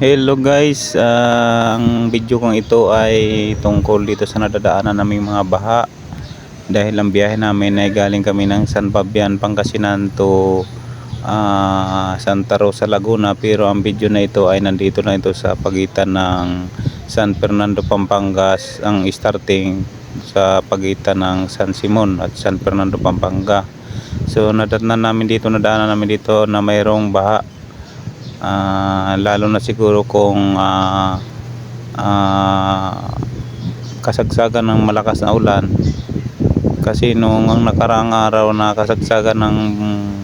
Hello guys, Ah, ang video kong ito ay tungkol dito sa nadadaanan naming mga baha. Dahil ang biyahe namin ay galing kami ng San Fabian, Pangasinan to ah, Santa Rosa, Laguna. Pero ang video na ito ay nandito na ito sa pagitan ng San Fernando, Pampangas ang starting sa pagitan ng San Simon at San Fernando, Pampanga. So nadatnan namin dito, nadaanan namin dito na mayroong baha Ah, lalo na siguro kung ah, ah, kasagsagan ng malakas na ulan. Kasi nung ang nakaraang araw na kasagsagan ng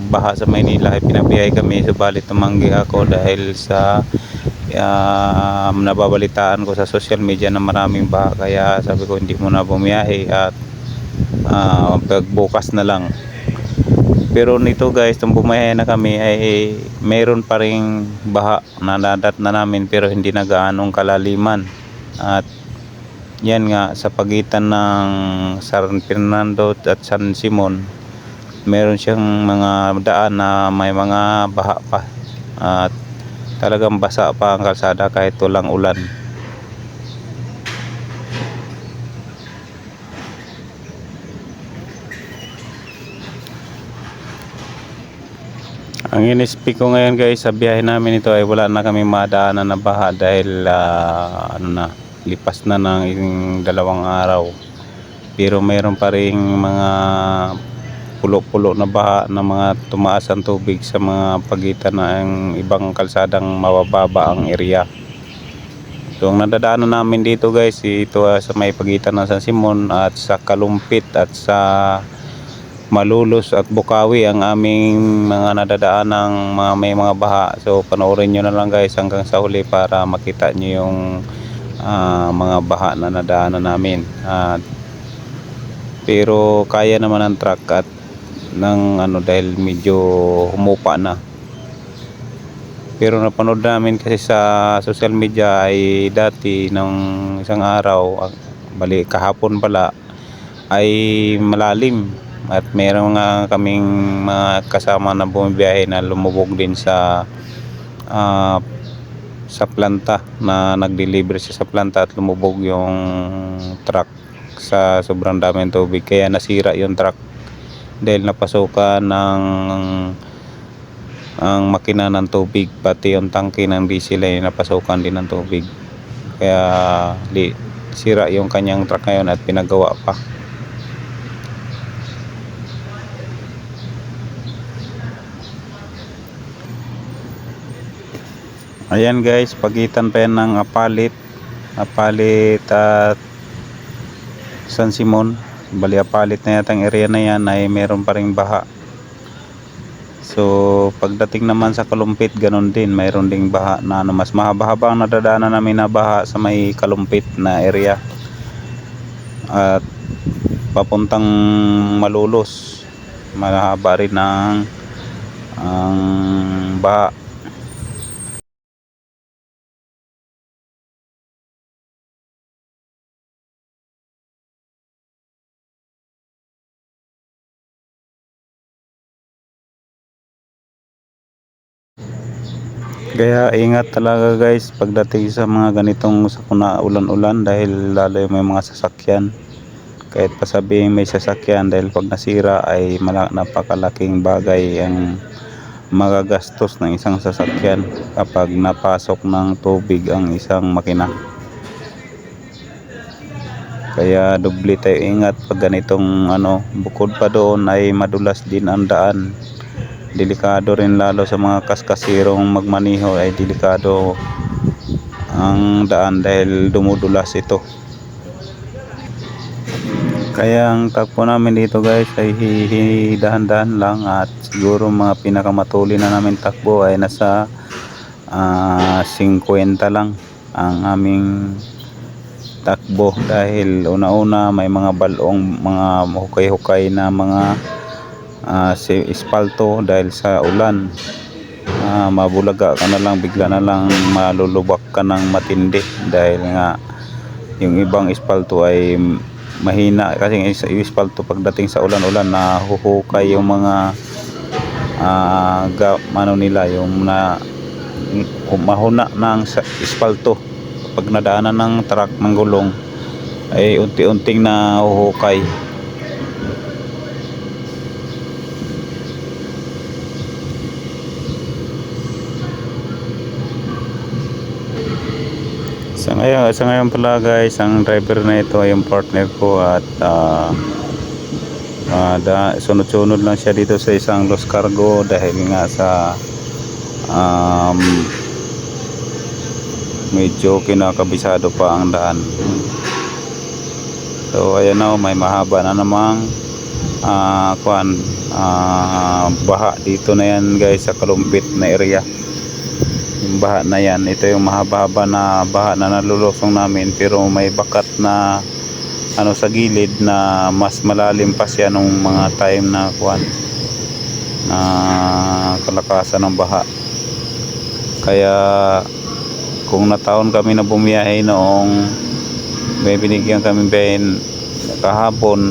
baha sa Maynila ay pinabiyahe kami subalit tumanggi ako dahil sa ah, nababalitaan ko sa social media na maraming baha. Kaya sabi ko hindi muna bumiyahe at ah, pagbukas na lang pero nito guys, nung bumahe na kami ay mayroon pa ring baha na nadat na namin pero hindi na gaanong kalaliman. At yan nga sa pagitan ng San Fernando at San Simon, meron siyang mga daan na may mga baha pa. At talagang basa pa ang kalsada kahit walang ulan. Ang inispi ko ngayon guys sa biyahe namin ito ay wala na kami madaanan na baha dahil ah, ano na lipas na ng dalawang araw. Pero mayroon pa ring mga pulo-pulo na baha na mga tumaas ang tubig sa mga pagitan ng ibang kalsadang mabababa ang area. So ang nadadaanan namin dito guys ito ah, sa may pagitan ng San Simon at sa Kalumpit at sa Malulos at Bukawi ang aming mga nadadaan ng mga may mga baha. So panoorin nyo na lang guys hanggang sa huli para makita nyo yung ah, mga baha na nadaanan namin. At pero kaya naman ang truck at ng ano dahil medyo humupa na. Pero napanood namin kasi sa social media ay dati ng isang araw, ah, bali kahapon pala ay malalim at meron nga kaming mga kasama na bumibiyahe na lumubog din sa ah, sa planta na nag-deliver siya sa planta at lumubog yung truck sa sobrang daming tubig. Kaya nasira yung truck dahil napasukan ng ang makina ng tubig pati yung tangke ng diesel ay napasukan din ng tubig. Kaya di, sira yung kanyang truck ngayon at pinagawa pa Ayan guys, pagitan pa yan ng Apalit, Apalit at San Simon. Bali Apalit na yata ang area na yan ay meron pa ring baha. So pagdating naman sa Kalumpit, ganun din, mayroon ding baha na ano, mas mahaba-haba ang nadadaanan namin na baha sa may Kalumpit na area. At papuntang Malulos, mahaba rin ang ang baha. Kaya ingat talaga guys pagdating sa mga ganitong sakuna ulan-ulan dahil lalo yung may mga sasakyan. Kahit pa sabihin may sasakyan dahil pag nasira ay napakalaking bagay ang magagastos ng isang sasakyan kapag napasok ng tubig ang isang makina. Kaya doble tayo ingat pag ganitong ano, bukod pa doon ay madulas din ang daan delikado rin lalo sa mga kaskasirong magmaniho ay delikado ang daan dahil dumudulas ito. Kaya ang takbo namin dito guys ay dahan-dahan lang at siguro mga pinakamatuli na namin takbo ay nasa ah, 50 lang ang aming takbo dahil una-una may mga balong mga hukay-hukay na mga ah, si espalto dahil sa ulan. Ah, mabulaga ka na lang bigla na lang malulubak ka ng matindi dahil nga yung ibang espalto ay mahina. Kasi yung espalto pagdating sa ulan-ulan na huhukay yung mga ah, ga, ano nila yung na mahuna ng espalto. Pag nadaanan ng truck ng gulong ay unti-unting na uhukay sa ngayon, sa ngayon pala guys ang driver na ito ay yung partner ko at ah, da, sunod-sunod lang siya dito sa isang Los Cargo dahil nga sa um, medyo kinakabisado pa ang daan. So ayan na oh, may mahaba na namang ah kuan ah, baha dito na yan guys sa kalumpit na area yung baha na yan ito yung mahaba-haba na baha na nalulusong namin pero may bakat na ano sa gilid na mas malalim pa siya nung mga time na kuan na kalakasan ng baha. Kaya kung nataon kami na bumiyahe noong may binigyan kami bayan kahapon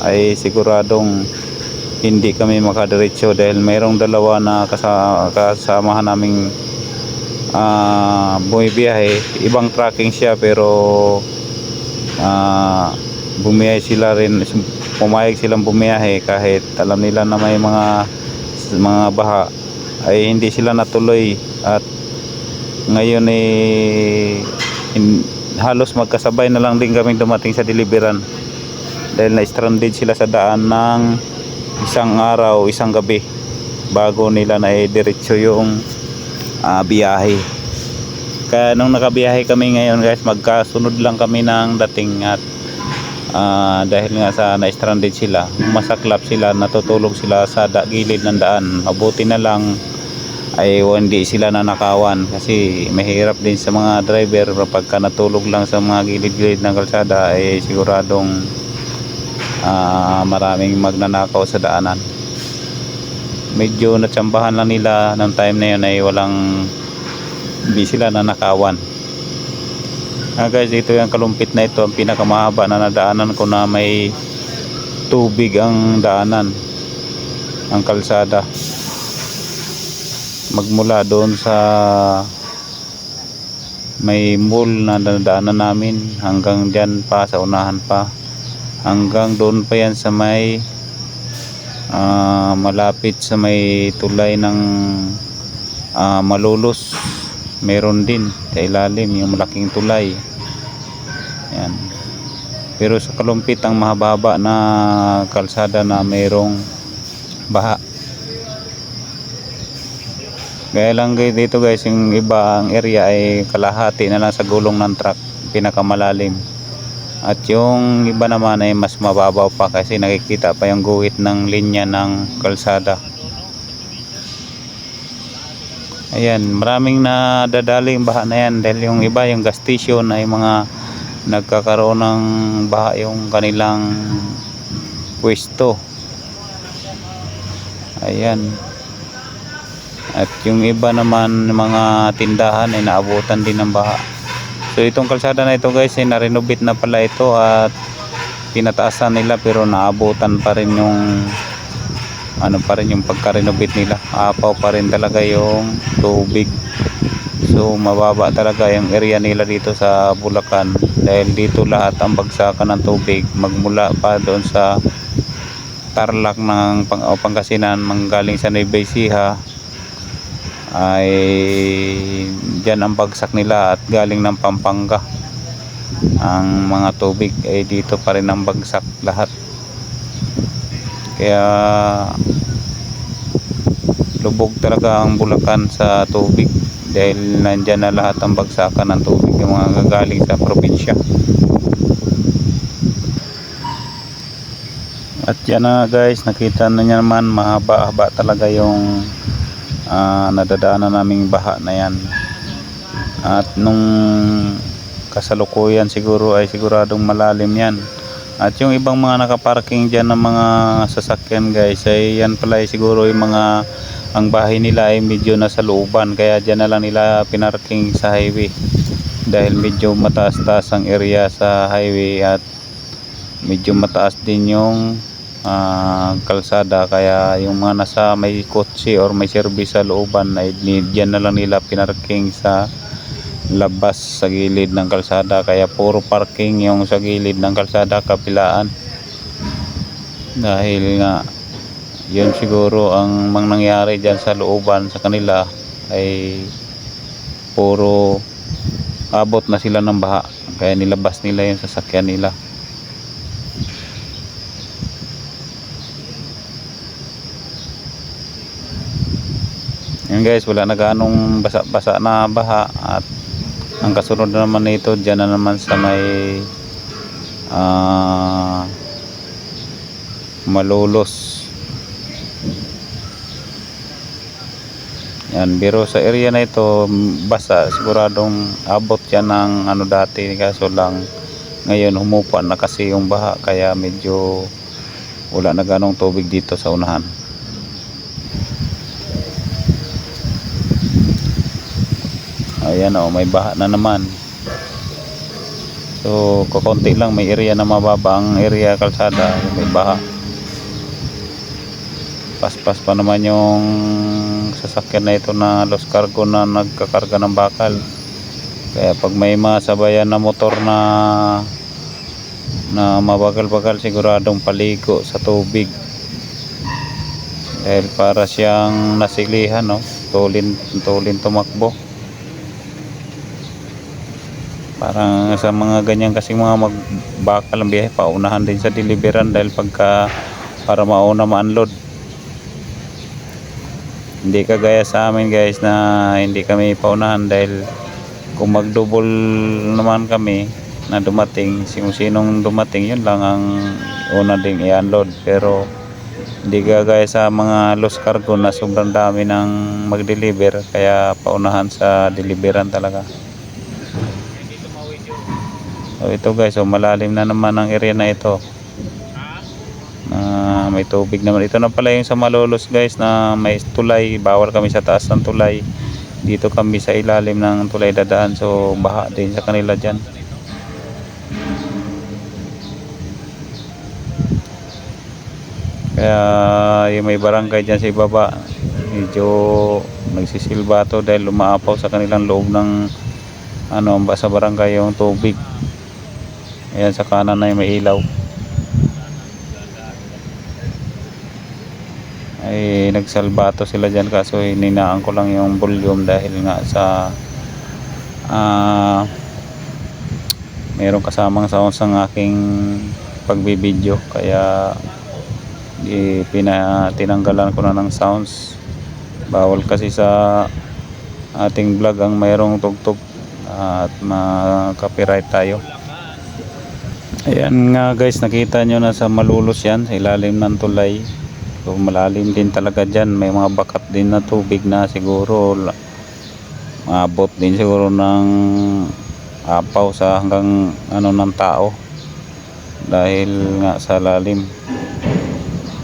ay siguradong hindi kami makadiretso dahil mayroong dalawa na kasama, kasamahan naming ah bumibiyahe. Ibang tracking siya pero ah bumiyahe sila rin. Pumayag silang bumiyahe kahit alam nila na may mga mga baha. Ay hindi sila natuloy. At ngayon eh hin- halos magkasabay na lang din kaming dumating sa deliveran. Dahil na stranded sila sa daan ng isang araw, isang gabi bago nila na diretso yung ah, biyahe. Kaya nung nakabiyahe kami ngayon guys magkasunod lang kami ng dating at ah, dahil nga sa na-stranded sila masaklap sila natutulog sila sa da- gilid ng daan. Mabuti na lang ay hindi sila nanakawan kasi mahirap din sa mga driver. Pagka natulog lang sa mga gilid-gilid ng kalsada ay siguradong ah, maraming magnanakaw sa daanan medyo natsambahan lang nila ng time na yun ay walang hindi sila nanakawan. Ah guys ito yung kalumpit na ito ang pinakamahaba na nadaanan ko na may tubig ang daanan ang kalsada. Magmula doon sa may mall na nadaanan namin hanggang dyan pa sa unahan pa. Hanggang doon pa yan sa may ah, malapit sa may tulay ng ah, malulos. Meron din sa ilalim yung malaking tulay. Yan pero sa kalumpit ang mahaba na kalsada na mayroong baha. Gaya lang dito guys, yung iba ang area ay kalahati na lang sa gulong ng truck, pinakamalalim. At yung iba naman ay mas mababaw pa kasi nakikita pa yung guhit ng linya ng kalsada. Ayan, maraming nadadaling baha na yan dahil yung iba yung gas station ay mga nagkakaroon ng baha yung kanilang pwesto. Ayan. At yung iba naman mga tindahan ay naabutan din ng baha. So itong kalsada na ito guys ay narenovate na pala ito at pinataasan nila pero naabutan pa rin yung ano pa rin yung pagka-renovate nila. Apaw pa rin talaga yung tubig. So mababa talaga yung area nila dito sa Bulacan dahil dito lahat ang bagsakan ng tubig magmula pa doon sa Tarlac ng Pangasinan manggaling sa Nueva Ecija ay dyan ang bagsak nila at galing ng Pampanga. Ang mga tubig ay dito pa rin ang bagsak lahat. Kaya lubog talaga ang Bulacan sa tubig dahil nandyan na lahat ang bagsakan ng tubig yung mga gagaling sa probinsya. At yan na guys nakita na naman mahaba-haba talaga yung ah, nadadaanan naming baha na yan. At nung kasalukuyan siguro ay siguradong malalim yan. At yung ibang mga nakaparking dyan ng mga sasakyan guys ay yan pala ay siguro yung mga ang bahay nila ay medyo nasa looban. Kaya dyan na lang nila pinarking sa highway. Dahil medyo mataas-taas ang area sa highway at medyo mataas din yung ah, kalsada. Kaya yung mga nasa may kotse or may service sa looban ay diyan na lang nila pinarking sa labas sa gilid ng kalsada. Kaya puro parking yung sa gilid ng kalsada kapilaan. Dahil nga yun siguro ang mang nangyari dyan sa looban sa kanila ay puro abot na sila ng baha. Kaya nilabas nila yung sasakyan nila yun guys wala na ganong basa-basa na baha at ang kasunod naman nito dyan na naman sa may ah malulos yan pero sa area na ito basa siguradong abot yan ng ano dati kaso lang ngayon humupa na kasi yung baha kaya medyo wala na ganong tubig dito sa unahan ayan o may baha na naman. So kukunti lang may area na mababa ang area kalsada may baha. Paspas pa naman yung sasakyan na ito na Los Cargo na nagkakarga ng bakal. Kaya pag may masabayan na motor na na mabagal-bagal siguradong paligo sa tubig. Dahil para siyang nasilihan no? Tulin tulin tumakbo parang sa mga ganyan kasi mga magbakal ang biyahe paunahan din sa deliveran dahil pagka para mauna ma-unload. Hindi kagaya sa amin guys na hindi kami paunahan dahil kung magdouble naman kami na dumating sino sinong dumating yun lang ang una ding i-unload. Pero hindi kagaya sa mga lost cargo na sobrang dami ng mag-deliver kaya paunahan sa deliveran talaga so ito guys so malalim na naman ang area na ito. Na may tubig naman. Ito na pala yung sa malolos guys na may tulay. Bawal kami sa taas ng tulay. Dito kami sa ilalim ng tulay dadaan. So baha din sa kanila dyan. Kaya yung may barangay dyan sa ibaba medyo nagsisilba to dahil lumaapaw sa kanilang loob ng ano sa barangay yung tubig ayan sa kanan na yung may ilaw. Ay nagsalbato sila dyan kaso hininaan ko lang yung volume dahil nga sa ah mayroong kasamang sounds ang aking pagbibideo kaya di, tinanggalan ko na ng sounds. Bawal kasi sa ating vlog ang mayroong tugtog at ma-copyright tayo ayan nga guys nakita nyo na sa malulos yan sa ilalim ng tulay So malalim din talaga dyan. May mga bakat din na tubig na siguro maabot din siguro ng apaw sa hanggang ano ng tao. Dahil nga sa lalim.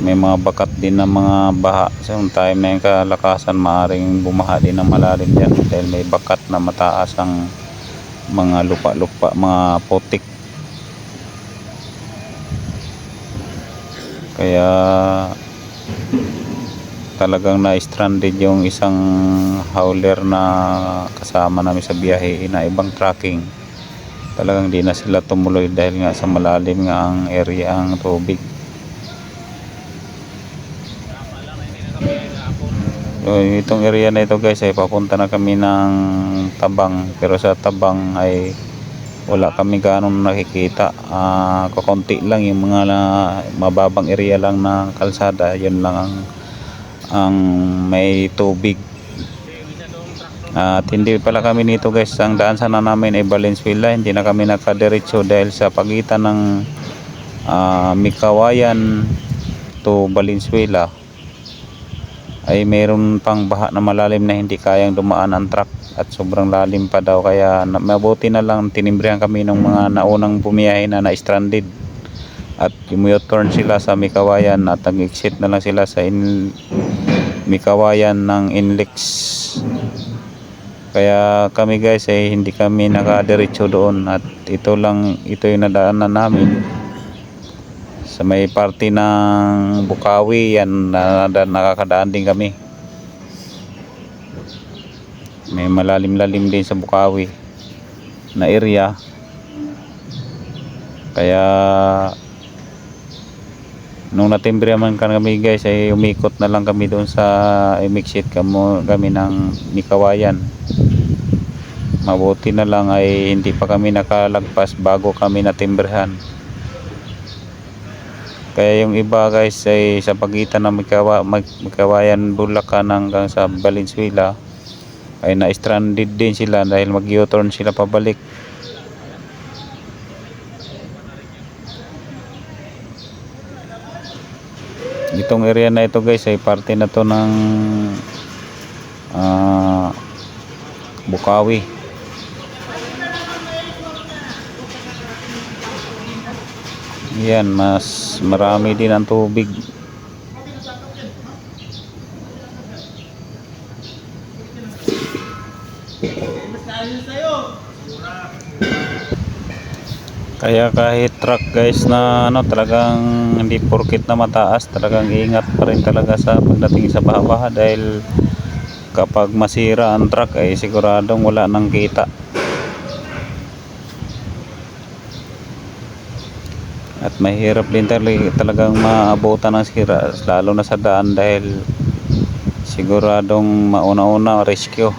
May mga bakat din na mga baha. So, time na yung kalakasan maaring bumaha din ng malalim dyan. Dahil may bakat na mataas ang mga lupa-lupa, mga putik. Kaya talagang na-stranded yung isang hauler na kasama namin sa biyahe na ibang tracking. Talagang di na sila tumuloy dahil nga sa malalim nga ang area ang tubig. So itong area na ito guys ay papunta na kami ng tabang. Pero sa tabang ay wala kami ganong nakikita. Ah kakonti lang yung mga na- mababang area lang ng kalsada. Yun lang ang ang may tubig. At hindi pala kami nito guys. Ang daan sana namin ay Valenzuela. Hindi na kami nakadiretso dahil sa pagitan ng ah, Mikawayan to Valenzuela ay mayroon pang baha na malalim na hindi kayang dumaan ang truck at sobrang lalim pa daw. Kaya na, mabuti na lang tinimbrihan kami ng mga naunang bumiyahe na na-stranded. At turn sila sa Mikawayan at nag-exit na lang sila sa in, Mikawayan ng Inlex. Kaya kami guys ay hindi kami nakadiretso doon at ito lang ito yung nadaanan namin sa may party ng Bukawi yan na, na, nakakadaan din kami. May malalim-lalim din sa Bukawi na area. Kaya nung natimbre man kami guys ay umikot na lang kami doon sa Imixit kamo kami ng Mikawayan. Mabuti na lang ay hindi pa kami nakalagpas bago kami natimbrehan kaya yung iba guys ay sa pagitan ng Mikawa, Mag- Mikawayan Bulacan hanggang sa Valenzuela ay na-stranded din sila dahil mag-U-turn sila pabalik. Itong area na ito guys ay parte na to ng ah, Bukawi yan mas marami din ang tubig Kaya kahit truck guys na ano talagang hindi porkit na mataas, talagang ingat pa rin talaga sa pagdating sa baha-baha dahil kapag masira ang truck ay siguradong wala nang kita. At mahirap din talaga, talagang maabutan ng sira lalo na sa daan dahil siguradong mauna-una rescue.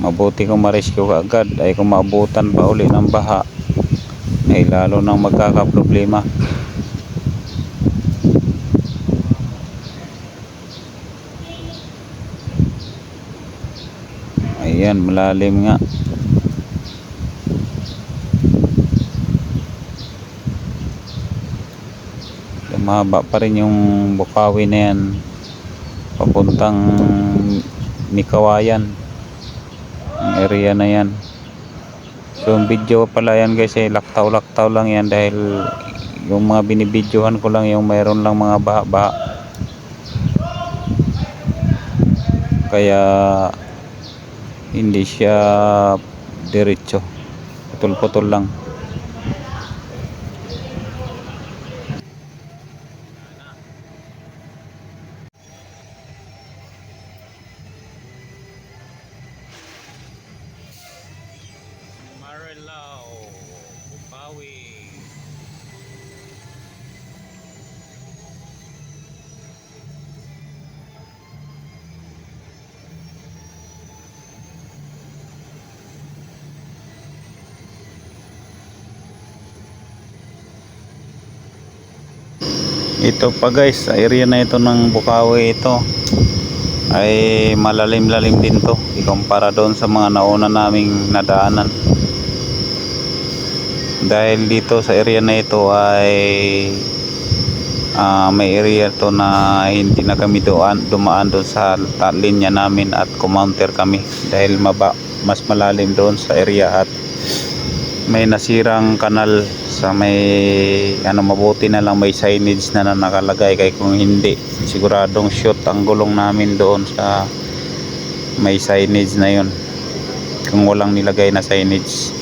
Mabuti kung ma-rescue ka agad ay kung maabutan pa uli ng baha ay lalo nang magkakaproblema. Ayan, malalim nga. Lumaba pa rin yung bukawi na yan. Papuntang Mikawayan. Ang area na yan. So yung video pala yan guys eh laktaw-laktaw lang yan dahil yung mga binibidyohan ko lang yung mayroon lang mga baha-baha. Kaya hindi siya diretso. Putol-putol lang. Ito pa guys, area na ito ng Bukawi ito ay malalim-lalim din to ikumpara doon sa mga nauna naming nadaanan. Dahil dito sa area na ito ay ah, may area to na hindi na kami doon, dumaan doon sa linya namin at kumounter kami dahil maba, mas malalim doon sa area at may nasirang kanal sa may ano mabuti na lang may signage na, na nakalagay. Kay kung hindi siguradong shoot ang gulong namin doon sa may signage na yun. Kung walang nilagay na signage.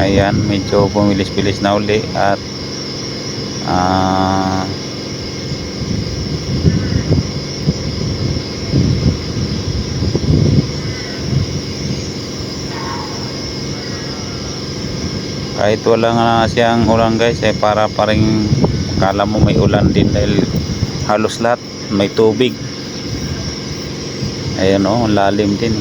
Ayan medyo bumilis-bilis na uli at ah kahit wala nga siyang ulan guys eh para paring kala mo may ulan din dahil halos lahat may tubig. Ayun oh lalim din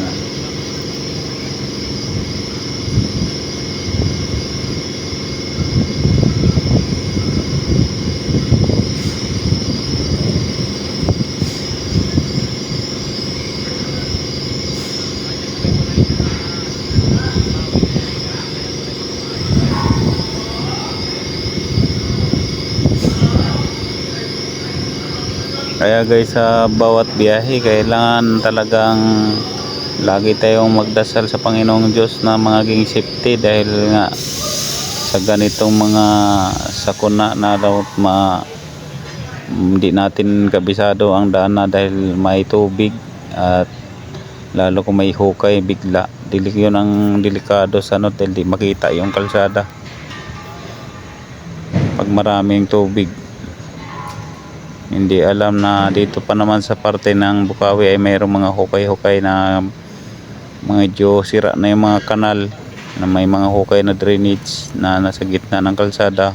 Kaya guys sa bawat biyahe kailangan talagang lagi tayong magdasal sa Panginoong Diyos na maging safety dahil nga sa ganitong mga sakuna na daw ma hindi natin kabisado ang daan na dahil may tubig at lalo kung may hukay bigla. Dili yun ang delikado sa ano dahil di makita yung kalsada. Pag maraming tubig hindi alam na dito pa naman sa parte ng Bukawi ay mayroong mga hukay-hukay na medyo sira na yung mga kanal na may mga hukay na drainage na nasa gitna ng kalsada.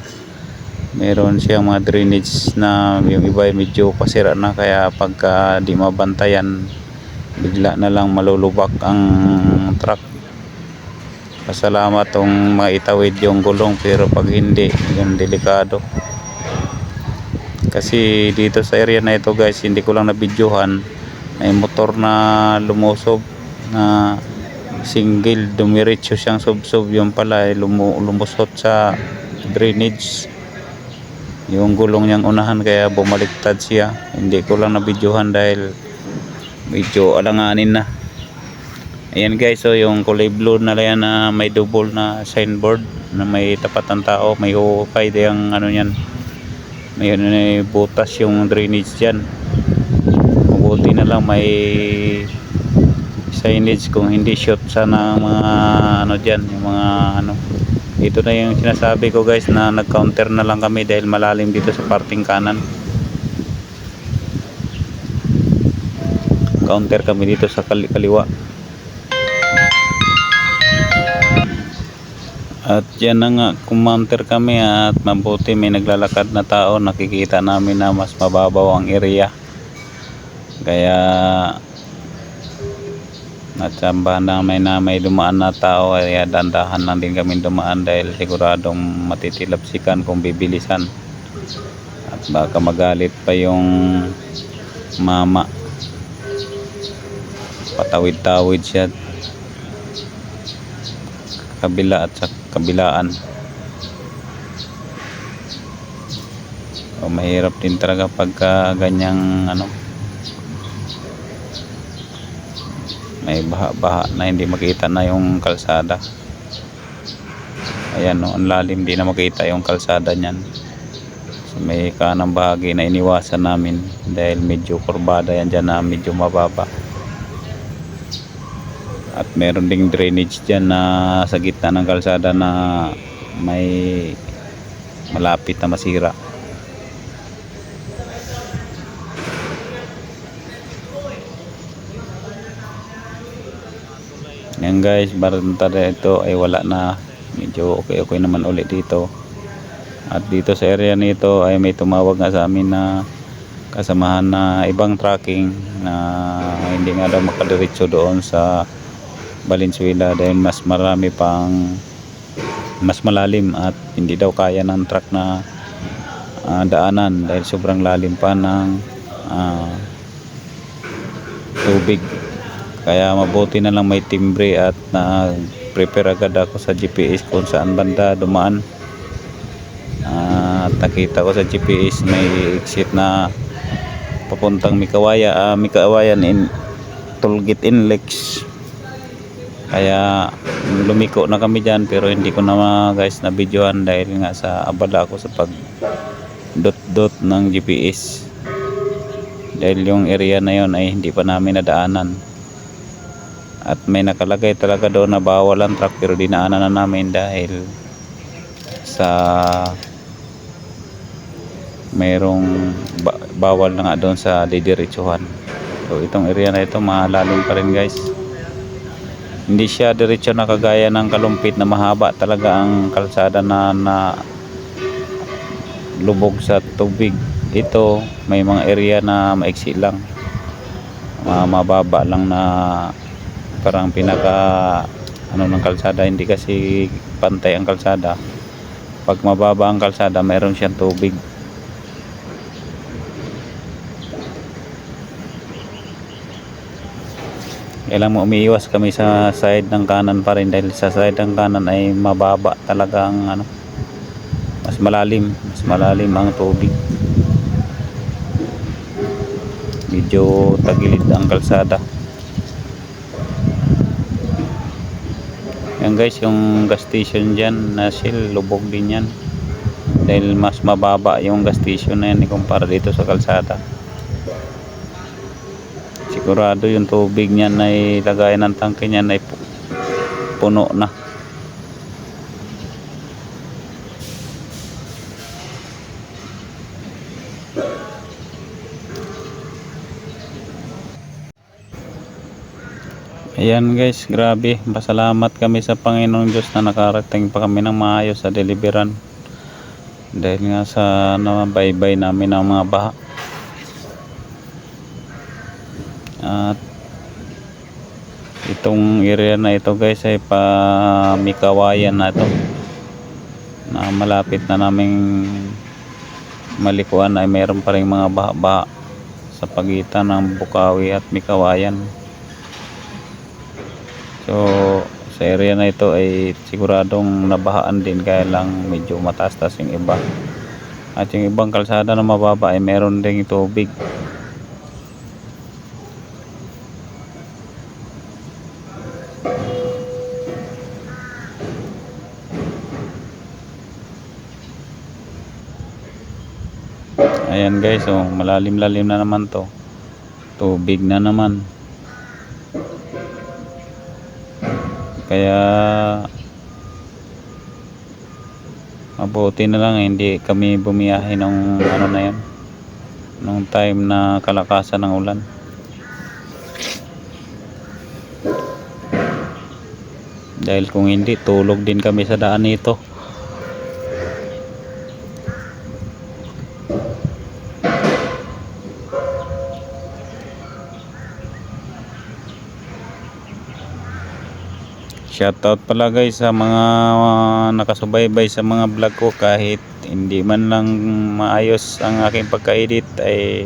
Meron siyang mga drainage na yung iba ay medyo pasira na kaya pagka di mabantayan bigla na lang malulubak ang truck. Pasalamat tong maitawid yung gulong pero pag hindi yung delikado kasi dito sa area na ito guys hindi ko lang nabidyohan may motor na lumusob na single. Dumiretso siyang subsob yung pala ay lumu lumusot sa drainage. Yung gulong niyang unahan kaya bumaliktad siya. Hindi ko lang nabidyohan dahil medyo alanganin na. Ayan guys so yung kulay blue na yan na may double na signboard na may tapat ng tao may hukay yung ano yan may, may butas yung drainage dyan. Mabuti na lang may signage kung hindi short sana mga ano dyan yung mga ano. Ito na yung sinasabi ko guys na nag counter na lang kami dahil malalim dito sa parting kanan. Counter kami dito sa kali kaliwa at yan na nga kumounter kami at mabuti may naglalakad na tao nakikita namin na mas mababaw ang area. Kaya natsambahan namin na may dumaan na tao kaya dandahan lang din kami dumaan dahil siguradong matitilapsikan kung bibilisan. At baka magalit pa yung mama. Patawid-tawid siya. Kabila at sa kabilaan. O mahirap din talaga pagka ganyang ano may baha-baha na hindi makita na yung kalsada. Ayan no, ang lalim di na makita yung kalsada niyan. So, may kanang bahagi na iniwasan namin dahil medyo kurbada yan dyan na medyo mababa at meron ding drainage dyan na sa gitna ng kalsada na may malapit na masira. Yan guys baranta ito ay wala na. Medyo okay okay naman ulit dito. At dito sa area nito ay may tumawag nga sa amin na kasamahan na ibang tracking na hindi nga daw makadiretso doon sa Valenzuela dahil mas marami pang mas malalim at hindi daw kaya ng truck na ah, daanan dahil sobrang lalim pa ng ah, tubig. Kaya mabuti na lang may timbre at na prepare agad ako sa GPS kung saan banda dumaan. At nakita ko sa GPS may exit na papuntang Mikawaya. Ah, Mikawayan in Tulgit Inlex kaya lumiko na kami dyan pero hindi ko na guys na videohan dahil nga sa abala ako sa pag dot dot ng GPS dahil yung area na yon ay hindi pa namin nadaanan. At may nakalagay talaga doon na bawal ang truck pero dinaanan na namin dahil sa mayroong ba- bawal na nga doon sa didiretsuhan. So itong area na ito malalim pa rin guys hindi siya diretso na kagaya ng kalumpit na mahaba talaga ang kalsada na, na lubog sa tubig. Ito may mga area na maiksi lang. Ma- mababa lang na parang pinaka ano ng kalsada. Hindi kasi pantay ang kalsada. Pag mababa ang kalsada mayroon siyang tubig kailangan mo umiiwas kami sa side ng kanan pa rin dahil sa side ng kanan ay mababa talagang ano mas malalim mas malalim ang tubig. Medyo tagilid ang kalsada. Yan guys yung gas station dyan na Shell lubog din yan. Dahil mas mababa yung gas station na yan kumpara dito sa kalsada sigurado yung tubig niyan ay lagay ng tangke niyan ay pu- puno na Ayan guys, grabe. Pasalamat kami sa Panginoong Diyos na nakarating pa kami ng maayos sa deliveran. Dahil nga sa nabaybay namin ng mga baha. At itong area na ito guys ay pa Mikawayan na ito. Na malapit na naming malikuan ay mayroon pa rin mga baha-baha sa pagitan ng Bukawi at Mikawayan. So, sa area na ito ay siguradong nabahaan din kaya lang medyo mataas-taas yung iba. At yung ibang kalsada na mababa ay meron ding tubig. Ayan guys, oh, malalim-lalim na naman to. Tubig na naman. Kaya mabuti na lang eh, hindi kami bumiyahe nung ano na yan. Nung time na kalakasan ng ulan. Dahil kung hindi, tulog din kami sa daan nito. Shoutout pala guys sa mga uh, nakasubaybay sa mga vlog ko kahit hindi man lang maayos ang aking pagka-edit ay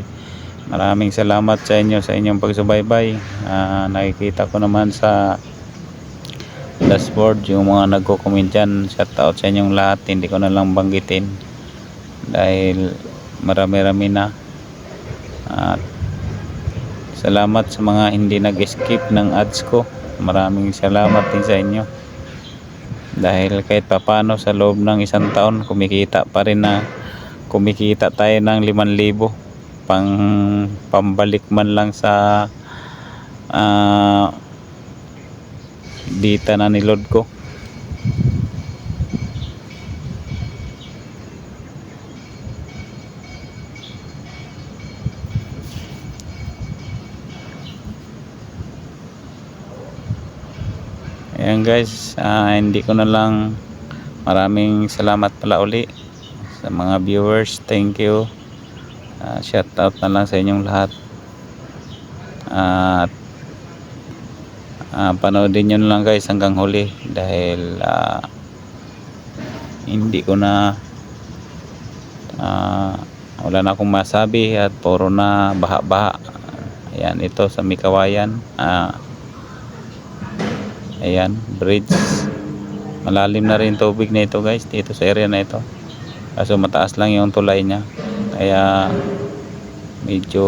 maraming salamat sa inyo sa inyong pagsubaybay. Ah, nakikita ko naman sa dashboard yung mga nagko-comment dyan. Shoutout sa inyong lahat. Hindi ko na lang banggitin dahil marami-rami na. At salamat sa mga hindi nag-skip ng ads ko maraming salamat din sa inyo. Dahil kahit papano sa loob ng isang taon kumikita pa rin na kumikita tayo ng 5,000 pang pambalik man lang sa ah, dita na nilod ko Ayan guys, ah, hindi ko na lang maraming salamat pala uli sa mga viewers. Thank you. Ah, shout out na lang sa inyong lahat. At ah, panoodin nyo lang guys hanggang huli dahil ah, hindi ko na ah, wala na akong masabi at puro na baha-baha. Ayan, ito sa Mikawayan. Ah, Ayan, bridge. Malalim na rin tubig na ito guys, dito sa area na ito. Kaso mataas lang yung tulay niya. Kaya medyo